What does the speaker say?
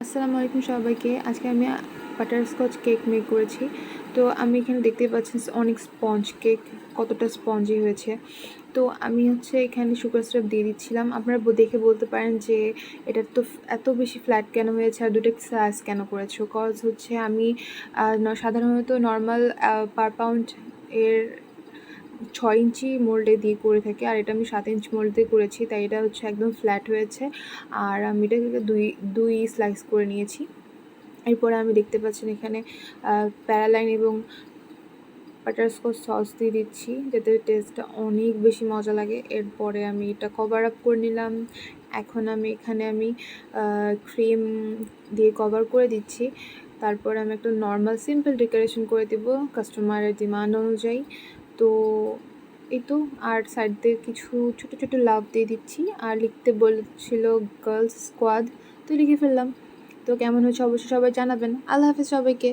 আসসালামু আলাইকুম সবাইকে। আজকে আমি বাটারস্কচ কেক মেক করেছি। তো আমি এখানে দেখতে পাচ্ছেন অনেক স্পঞ্জ কেক কতটা স্পঞ্জি হয়েছে। তো আমি হচ্ছে এখানে সুগার সিরাপ দিয়ে দিচ্ছিলাম। আপনারা দেখে বলতে পারেন যে এটা তো এত বেশি ফ্ল্যাট কেন হয়েছে আর দুটো সাইজ কেন করেছ? কজ হচ্ছে আমি সাধারণত নর্মাল পার পাউন্ড এর ছয় ইঞ্চি মোল্ডে দিয়ে করে থাকি, আর এটা আমি সাত ইঞ্চি মোল্ড করেছি, তাই এটা হচ্ছে একদম ফ্ল্যাট হয়েছে। আর আমি এটাকে দুই দুই স্লাইস করে নিয়েছি। এরপরে আমি দেখতে পাচ্ছেন এখানে প্যারালাইন এবং বাটারস্কচ সস দিয়ে দিচ্ছি, যাতে টেস্টটা অনেক বেশি মজা লাগে। এরপরে আমি এটা কভার আপ করে নিলাম। এখন আমি এখানে আমি ক্রিম দিয়ে কভার করে দিচ্ছি। তারপর আমি একটা নর্মাল সিম্পল ডেকোরেশন করে দেবো কাস্টমারের ডিমান্ড অনুযায়ী। তো এই তো, আর স্যারদের কিছু ছোট ছোট লাভ দিয়ে দিচ্ছি। আর লিখতে বলছিল গার্লস স্কোয়াড তো লিখে ফেললাম। তো কেমন হয়েছে অবশ্যই সবাই জানাবেন। আল্লাহ হাফিজ সবাইকে।